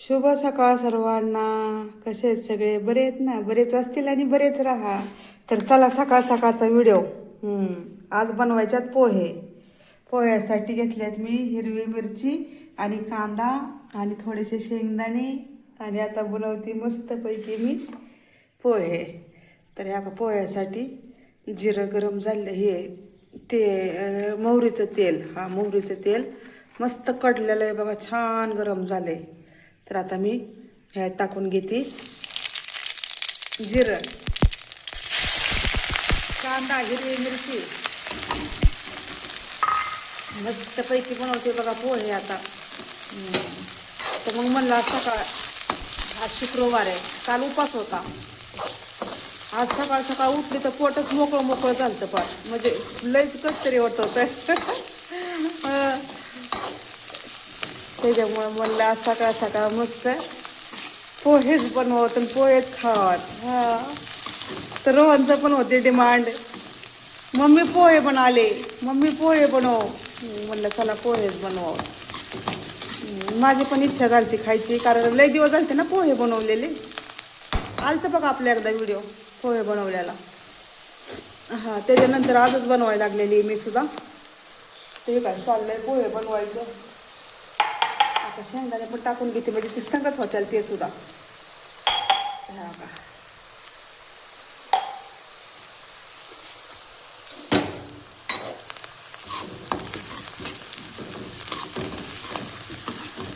शुभ सकाळ सर्वांना. कसे आहेत सगळे? बरे आहेत ना? बरेच असतील आणि बरेच राहा. तर चला सकाळ सकाळचा व्हिडिओ. आज बनवायच्यात पोहे. पोह्यासाठी घेतल्यात मी हिरवी मिरची आणि कांदा आणि थोडेसे शेंगदाणे. आणि आता बनवते मस्तपैकी मी पोहे. तर ह्या पोह्यासाठी जिरं गरम झालं. हे ते मोहरीचं तेल. हा मोहरीचं तेल. मस्त कडलेलं आहे बघा. छान गरम झालं आहे तर आता मी ह्यात टाकून घेते जिरं. कांदा हिरवी मिरची. मस्तपैकी बनवते बघा पोहे आता. तर मग म्हणलं आज सकाळ आज शुक्रवार आहे. काल उपास होता. आज सकाळ सकाळ उठली तर पोटच मोकळं मोकळं झालं पण. म्हणजे लयच कच तरी होत. होतं त्याच्यामुळं म्हणलं आज सकाळ सकाळ मस्त पोहेच बनवत आणि पोहेच खावत हा. तर रोहनचं पण होते डिमांड. मम्मी पोहे बनाले. मम्मी पोहे बनव. म्हणलं चला पोहेच बनव. माझी पण इच्छा झाली खायची कारण लय दिवस झालते ना पोहे बनवलेले. आलतं बघा आपल्या एकदा व्हिडिओ पोहे बनवल्याला. हां त्याच्यानंतर आजच बनवायला लागलेली मी सुद्धा. ते काय चाललंय पोहे बनवायचं. आता शेंगदाणे पण टाकून घेते. म्हणजे ती संगच होत्याल ते सुद्धा. हा का?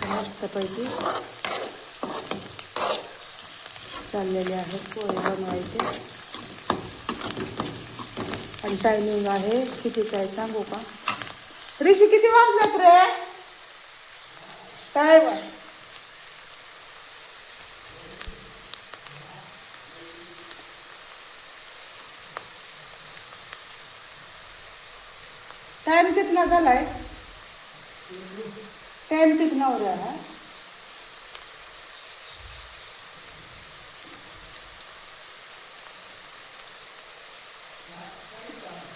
मस्तपैकी चाललेले आहेत पोहे बनवायचे. आणि टायमिंग आहे. किती काय सांगू का? ऋषी किती वाजल्यात रे? काय बा टाइम कितना झालाय टाइम कितना हो रहा है?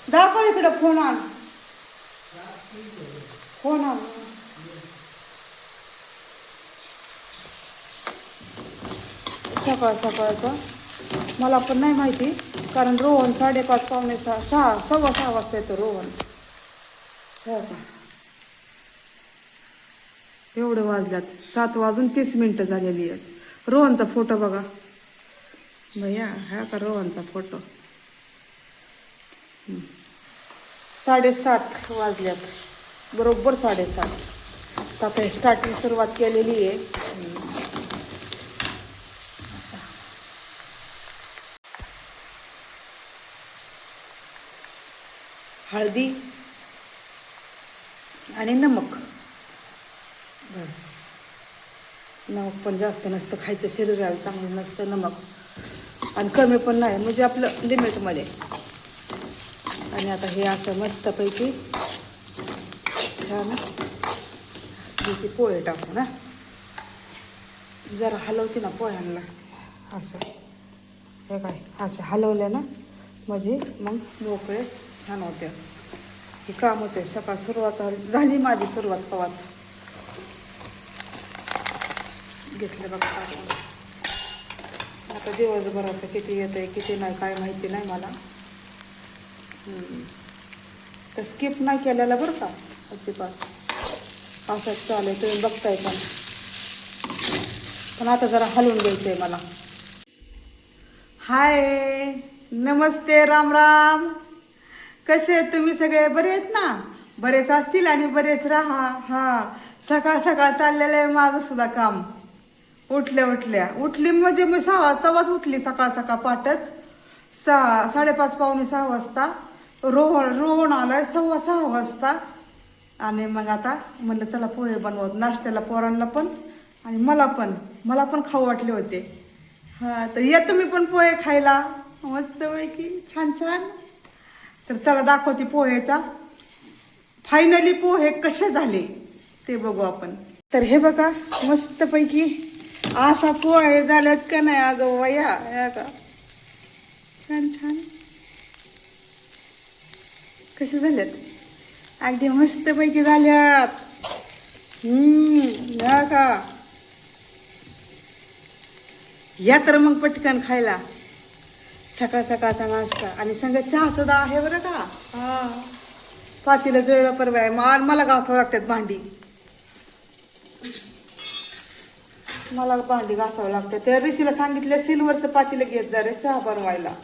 दाखव इकडं फोन आण. फोन आण. सकाळ सकाळचं. मला पण नाही माहिती कारण रोहन साडेपाच पावणे सहा सहा सव्वा सहा वाजता येतो रोहन. हो का? एवढं वाजल्यात. सात वाजून तीस मिनटं झालेली आहेत. रोहनचा फोटो बघा. भैया हा का रोहनचा फोटो? साडेसात वाजल्यात. बरोबर साडेसात. आता स्टार्टिंग सुरुवात केलेली आहे हं. असं. हळदी आणि नमक. बस. नमक पण जास्त नसतं खायचं शरीराला चांगलं नसतं नमक. आणि कमी पण नाही म्हणजे आपलं लिमिटमध्ये आणि आता हे असं मस्तपैकी छान हे पोहे टाकू ना. जरा हलवते ना पोह्यांना. असं. हे काय असं हलवलं ना म्हणजे मग मोकळे छान होत्या. हे कामच आहे सकाळ सुरुवात झाली- माझी सुरुवात पवाच घेतलं बघा आता. दिवसभराचं किती येतं आहे किती नाही काय माहिती नाही मला. तर स्किप नाही केलेला बरं का? अजिबात. असंच चालू आहे. तुम्ही बघताय पण. पण आता जरा हलवून द्यायचं आहे मला. हाय. नमस्ते. राम राम. कसे आहेत तुम्ही सगळे? बरे आहेत ना? बरेच असतील आणि बरेच राहा. हा. सकाळ सकाळ चाललेलं आहे माझं सुद्धा काम. उठल्या उठल्या. उठली म्हणजे मी सहा तवाच उठली सकाळ सकाळ पाटच सहा साडेपाच पावणे सहा वाजता. रोहन रोहन आलाय सव्वा सहा वाजता. आणि मग आता म्हणलं चला पोहे बनवत नाश्त्याला पोरांना पण आणि मला पण. मला पण खाऊ वाटले होते. हा तर या तुम्ही पण पोहे खायला. मस्तपैकी. छान छान. तर चला दाखवते पोहेचा फायनली पोहे कसे झाले ते बघू आपण. तर हे बघा मस्तपैकी असा पोहे झाल्यात का नाही अगं वया या का छान छान. कसे झाल्यात अगदी मस्तपैकी झाल्यात हम्म या का या तर मग पटकन खायला. सकाळ सकाळचा नाश्ता. आणि संग चहा सुद्धा आहे बरं का? हा. पातीला जळलं परवा आहे मा- मला घासावं लागतात भांडी. मला भांडी घासावं लागतं त्या ऋषीला सांगितलं सिल्वरचं पातीला घेत जा रे चहा बनवायला.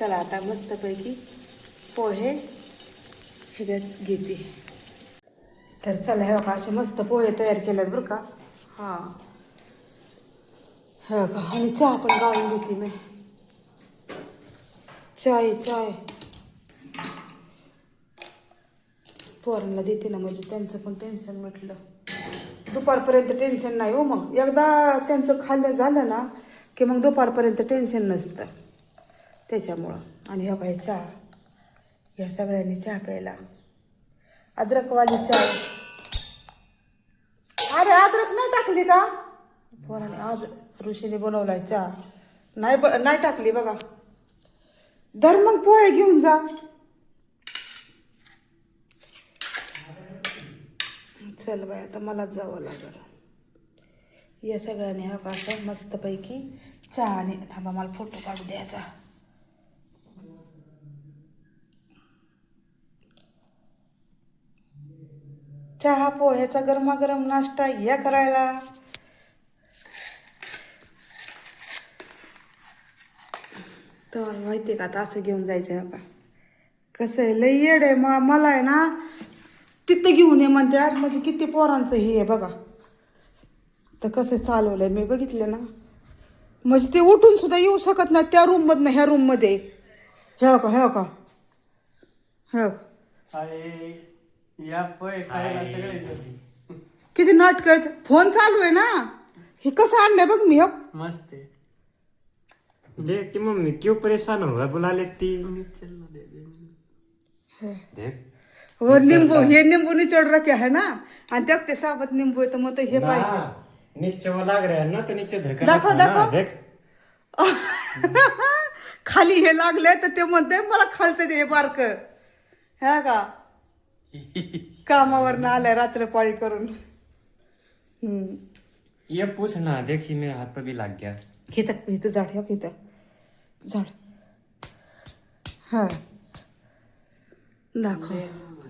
चला आता मस्तपैकी पोहे ह्याच्यात घेते. तर चला हे बघा असे मस्त पोहे तयार केलेत बरं का? हां. हे बघा आणि चहा पण गाळून घेते मी. चाय चाय. पोरांना देते ना म्हणजे त्यांचं पण टेन्शन म्हटलं. दुपारपर्यंत टेन्शन नाही हो मग. एकदा त्यांचं खाल्लं झालं ना की मग दुपारपर्यंत टेन्शन नसतं. त्याच्यामुळं. आणि ह्या काय चहा. या सगळ्यांनी चहा प्यायला. अद्रकवाली चहा. अरे अद्रक नाही टाकली का? पोराने आज ऋषीने बनवलाय चहा. नाही ब नाही टाकली बघा. दर मग पोहे घेऊन जा. चल बाय आता मला जावं लागल. या सगळ्यांनी हा का असं मस्तपैकी चहा आणि थांबा मला फोटो काढू द्यायचा. चहा पोह्याचा गरमागरम नाश्ता या करायला. तर माहिती आहे का आता असं घेऊन जायचं आहे का कसं आहे लई येड आहे. मा मला आहे ना तिथं घेऊन ये म्हणते. आज म्हणजे किती पोरांचं हे आहे बघा. तर कसं चालवलंय. मी बघितलं ना. म्हणजे ते उठून सुद्धा येऊ शकत नाही त्या रूममधनं ह्या रूममध्ये हे का हे का हे आहे. किती नाटक आहेत. फोन चालू आहे ना. हे कसं आणलंय बघ मी हो. मस्त आहे. देख कि मम्मी क्यों परेशान होगा बुला लेती चल दे दे. देख. हो लिंबू हे निंबू निचोड रखे है ना? आणि त्यात ते साबत निंबू आहे तर मग ते हे पाहिजे ना, नीचे वो लग रहा है ना तो नीचे धरकर दाखव, ना, दाखव. देख. खाली हे लागले तर ते म्हणते मला खालचं ते हे बारक. हा का? कामावर आलाय रात्रपाळी करून. हम्म. ये पूछ ना देखिए मेरे हाथ पर भी लग गया. इथं इथं झाड हे इथं. झाड. हा. दाखव.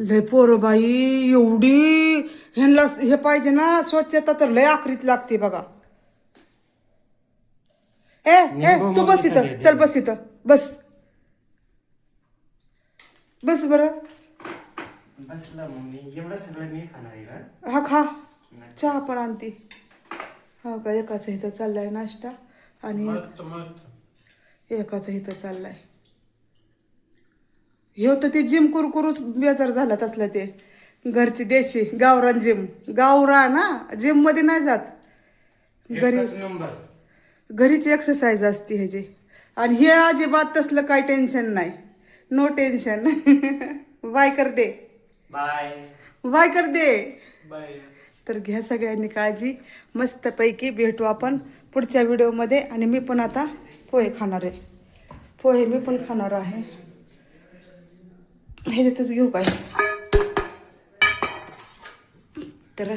लय पोरं बाई एवढी ह्यांना हे पाहिजे ना स्वच्छता तर लय आखरीत लागते बघा. ए ए तू बस इथं. चल बस इथं. बस. बस बरं. बस ला मम्मी. एवढं सगळं मी खाणार आहे का? हा खा. चहा पण आणते. हा का एकाचं इथं चाललाय नाश्ता. आणि एक- मस्त मस्त. एकाचं इथं चाललाय. हे तर ते जिम कुरकुरूच बेजार झाला तसलं ते. घरची देशी गावरान जिम. गावरा ना जिममध्ये नाही जात. घरी घरीच एक्सरसाइज असते ह्याची. आणि हे अजिबात तसलं काही टेन्शन नाही. नो टेन्शन बाय कर दे. बाय बाय कर दे. बाय तर घ्या सगळ्यांनी काळजी. मस्तपैकी भेटू आपण. पुढच्या व्हिडिओमध्ये आणि मी पण आता पोहे खाणार आहे. पोहे मी पण खाणार आहे. ह्याच्यातच घेऊ काय? तर